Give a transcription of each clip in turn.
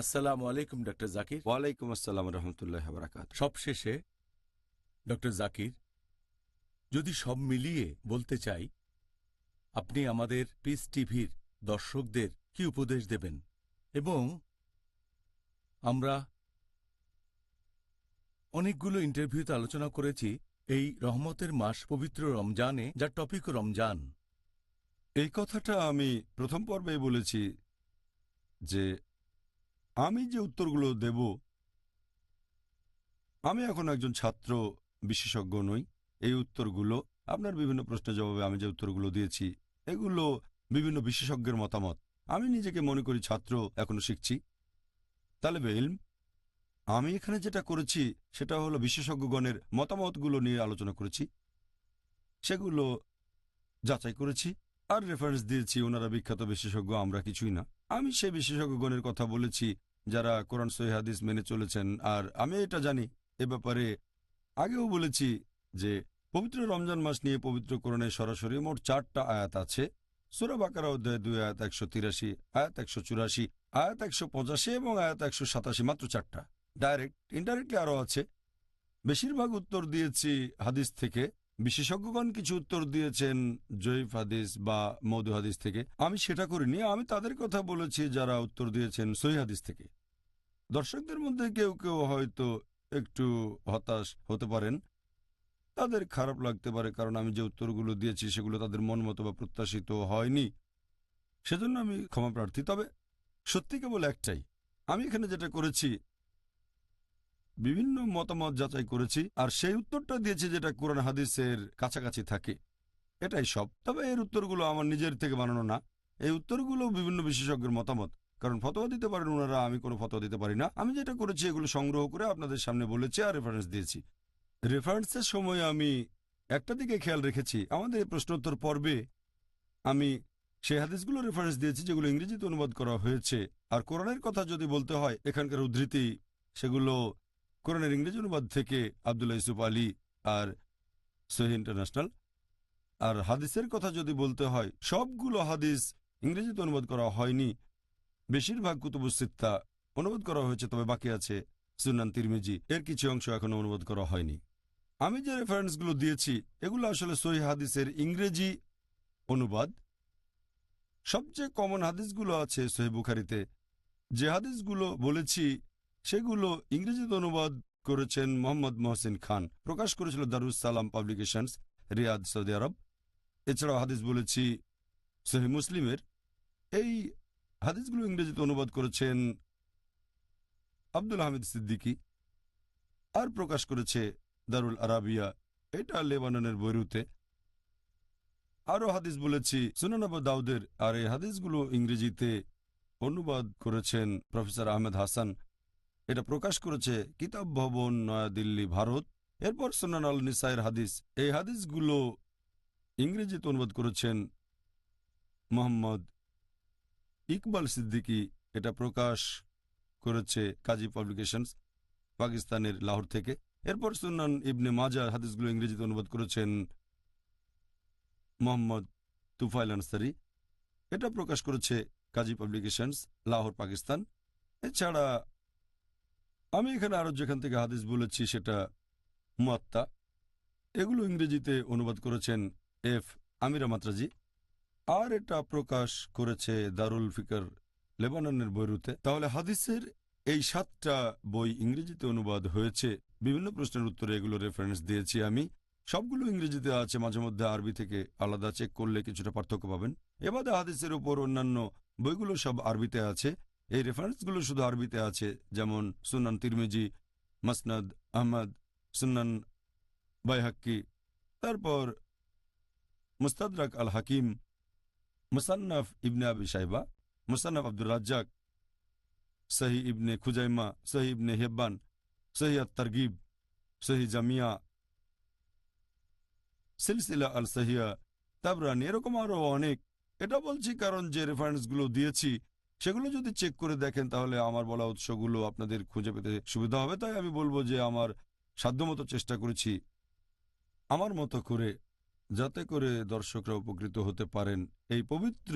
আসসালামু আলাইকুম ডক্টর জাকির। ওয়ালাইকুম আসসালাম রহমতুল্লাহ বারাকাত সবশেষে ডক্টর জাকির যদি সব মিলিয়ে বলতে চাই আপনি আমাদের পিস টিভির দর্শকদের কি উপদেশ দেবেন? এবং আমরা অনেকগুলো ইন্টারভিউতে আলোচনা করেছি এই রহমতের মাস পবিত্র রমজানে যার টপিক রমজান। এই কথাটা আমি প্রথম পর্বেই বলেছি যে আমি যে উত্তরগুলো দেব, আমি এখন একজন ছাত্র বিশেষজ্ঞ নই। এই উত্তরগুলো, আপনার বিভিন্ন প্রশ্নের জবাবে আমি যে উত্তরগুলো দিয়েছি, এগুলো বিভিন্ন বিশেষজ্ঞের মতামত। আমি নিজেকে মনে করি ছাত্র, এখনও শিখছি। তাহলে ইলম আমি এখানে যেটা করেছি, সেটা হলো বিশেষজ্ঞগণের মতামতগুলো নিয়ে আলোচনা করেছি। সেগুলো যাচাই করেছি। আর রেফারেন্স দিয়েছি ওনারা বিখ্যাত বিশেষজ্ঞ, আমরা কিছুই না। আমি সেই বিশেষজ্ঞগণের কথা বলেছি যারা কোরআন হাদিস মেনে চলেছেন, আর আমি এটা জানি। এ ব্যাপারে আগেও বলেছি যে, পবিত্র রমজান মাস নিয়ে পবিত্র কোরআনে সরাসরি মোট চারটা আয়াত আছে। সুরা বাকারা অধ্যায় দুই, আয়াত একশো তিরাশি, আয়াত একশো চুরাশি, আয়াত একশো পঁচাশি এবং আয়াত একশো সাতাশি, মাত্র চারটা। ডাইরেক্ট ইনডাইরেক্টলি আরও আছে। বেশিরভাগ উত্তর দিয়েছি হাদিস থেকে। বিশেষজ্ঞগণ কিছু উত্তর দিয়েছেন জয়ীফ হাদিস বা মৌদু হাদিস থেকে। আমি সেটা করিনি, আমি তাদের কথা বলেছি যারা উত্তর দিয়েছেন সহি হাদিস থেকে। দর্শকদের মধ্যে কেউ কেউ হয়তো একটু হতাশ হতে পারেন। তাদের খারাপ লাগতে পারে, কারণ আমি যে উত্তরগুলো দিয়েছি সেগুলো তাদের মন মতো বা প্রত্যাশিত হয়নি। সেজন্য আমি ক্ষমা প্রার্থী। তবে সত্যি কেবল একটাই, আমি এখানে যেটা করেছি বিভিন্ন মতামত যাচাই করেছি, আর সেই উত্তরটা দিয়েছি যেটা কোরআন হাদিসের কাছাকাছি থাকে। এটাই সব। তবে এর উত্তরগুলো আমার নিজের থেকে বানানো না। এই উত্তরগুলো বিভিন্ন বিশেষজ্ঞের মতামত। কারণ ফতোয়া দিতে পারেন ওনারা, আমি কোনো ফতোয়া দিতে পারি না। আমি যেটা করেছি, এগুলো সংগ্রহ করে আপনাদের সামনে বলেছি আর রেফারেন্স দিয়েছি। রেফারেন্সের সময় আমি একটা দিকে খেয়াল রেখেছি। আমাদের প্রশ্নোত্তর পর্বে আমি সেই হাদিসগুলো রেফারেন্স দিয়েছি, যেগুলো ইংরেজিতে অনুবাদ করা হয়েছে। আর কোরআনের কথা যদি বলতে হয়, এখানকার উদ্ধৃতি সেগুলো কোরআনের ইংরেজি অনুবাদ থেকে আবদুল্লাহ ইসুফ আলী আর সহি ইন্টারন্যাশনাল। আর হাদিসের কথা যদি বলতে হয়, সবগুলো হাদিস ইংরেজিতে অনুবাদ করা হয়নি। বেশিরভাগ কুতুবুসিত্তা অনুবাদ করা হয়েছে, তবে বাকি আছে সুনান তিরমিজি। এর কিছু অংশ এখনও অনুবাদ করা হয়নি। আমি যে রেফারেন্সগুলো দিয়েছি, এগুলো আসলে সহি হাদিসের ইংরেজি অনুবাদ। সবচেয়ে কমন হাদিসগুলো আছে সহি বুখারিতে। যে হাদিসগুলো বলেছি সেগুলো ইংরেজিতে অনুবাদ করেছেন মোহাম্মদ মহসিন খান। প্রকাশ করেছিল Darus Salam publications, Riyad Saudi Arab. এছাড়াও হাদিস বলেছি সহি মুসলিমের। এই হাদিসগুলো ইংরেজিতে অনুবাদ করেছেন আব্দুল হামিদ সিদ্দিকী। আর প্রকাশ করেছে দারুল আরাবিয়া, এটা লেবাননের বৈরুতে। আরও হাদিস বলেছি সুনানাব দাউদের। আর এই হাদিসগুলো ইংরেজিতে অনুবাদ করেছেন প্রফেসর আহমেদ হাসান। এটা প্রকাশ করেছে কিতাব ভবন, নয়াদিল্লি, ভারত। এরপর সুনান আল নিসাইয়ের হাদিস। এই হাদিসগুলো ইংরেজিতে অনুবাদ করেছেন মোহাম্মদ ইকবাল সিদ্দিকী। এটা প্রকাশ করেছে কাজী পাবলিকেশনস পাকিস্তানের লাহোর থেকে। এরপর সুনান ইবনে মাজা হাদিসগুলো ইংরেজিতে অনুবাদ করেছেন মোহাম্মদ তুফাইল আনসারি। এটা প্রকাশ করেছে কাজী পাবলিকেশনস, লাহোর, পাকিস্তান। এছাড়া আমি এখানে আরও যেখান থেকে হাদিস বলেছি সেটা মুয়াত্তা। এগুলো ইংরেজিতে অনুবাদ করেছেন এফ আমিরা মাত্রাজি আর এটা প্রকাশ করেছে দারুল ফিকর লেবাননের বৈরুতে। তাহলে হাদিসের এই সাতটা বই ইংরেজিতে অনুবাদ হয়েছে। বিভিন্ন প্রশ্নের উত্তরে এগুলো রেফারেন্স দিয়েছি আমি। সবগুলো ইংরেজিতে আছে, মাঝে মধ্যে আরবি থেকে আলাদা চেক করলে কিছুটা পার্থক্য পাবেন। এবাদে হাদিসের উপর অন্যান্য বইগুলো সব আরবিতে আছে। এই রেফারেন্সগুলো শুধু আরবিতে আছে, যেমন সুনান তিরমিজি, মাসনাদ আহমদ, সুনান বাইহাক্কি, তারপর মুস্তাদরাক আল হাকিম মুসান্নাফ ইবনে আবি সাইবা মুসান্নাফ আব্দুর রাজ্জাক, সহি ইবনে খুজাইমা, সহি ইবনে হেব্বান, সহি আত তারগিব সহি জামিয়া, সিলসিলা আল সহিয়া তাবরানি, এরকম আরও অনেক। এটা বলছি কারণ যে রেফারেন্সগুলো দিয়েছি সেগুলো যদি চেক করে দেখেন, তাহলে আমার বলা উৎসগুলো আপনাদের খুঁজে পেতে সুবিধা হবে। তাই আমি বলব যে, আমার সাধ্যমতো চেষ্টা করেছি আমার মতো করে, যাতে করে দর্শকরা উপকৃত হতে পারেন। এই পবিত্র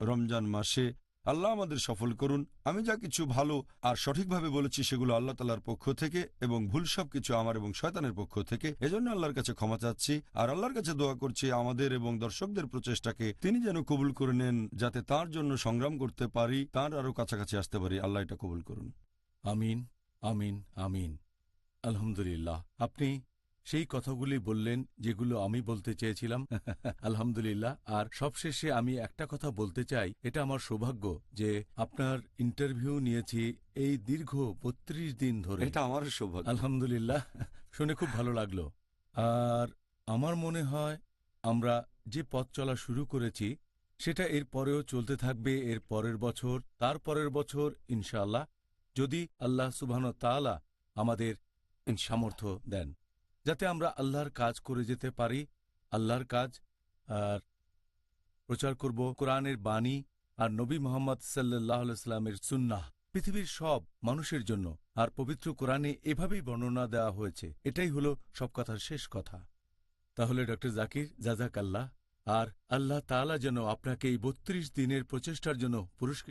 রমজান মাসে আল্লাহ আমাদের সফল করুন। আমি যা কিছু ভালো আর সঠিকভাবে বলেছি সেগুলো আল্লাহ তালার পক্ষ থেকে এবং ভুল সব কিছু আমার এবং শয়তানের পক্ষ থেকে। এজন্য আল্লাহর কাছে ক্ষমা চাচ্ছি আর আল্লাহর কাছে দোয়া করছি আমাদের এবং দর্শকদের প্রচেষ্টাকে তিনি যেন কবুল করে নেন যাতে তার জন্য সংগ্রাম করতে পারি, তার আরও কাছাকাছি আসতে পারি। আল্লাহ এটা কবুল করুন। আমিন আমিন আমিন। আলহামদুলিল্লাহ। আপনি সেই কথাগুলি বললেন যেগুলো আমি বলতে চেয়েছিলাম। আলহামদুলিল্লাহ। আর সবশেষে আমি একটা কথা বলতে চাই। এটা আমার সৌভাগ্য যে আপনার ইন্টারভিউ নিয়েছি এই দীর্ঘ বত্রিশ দিন ধরে। এটা আমার সৌভাগ্য। আলহামদুলিল্লাহ। শুনে খুব ভালো লাগল। আর আমার মনে হয় আমরা যে পথ চলা শুরু করেছি সেটা এর পরেও চলতে থাকবে এর পরের বছর তার পরের বছর ইনশাআল্লাহ। যদি আল্লাহ সুবহান তাআলা আমাদের সামর্থ্য দেন। যাতে আমরা আল্লাহর কাজ করে যেতে পারি, আল্লাহর কাজ, আর প্রচার করব কোরআনের বাণী আর নবী মোহাম্মদ সাল্লাহ সুন্নাহ। পৃথিবীর সব মানুষের জন্য আর পবিত্র কোরআনে এভাবেই বর্ণনা দেওয়া হয়েছে। এটাই হলো সব কথার শেষ কথা। তাহলে ডক্টর জাকির জাজাক আল্লাহ আর আল্লাহ তাআলা যেন আপনাকে এই বত্রিশ দিনের প্রচেষ্টার জন্য পুরস্কৃত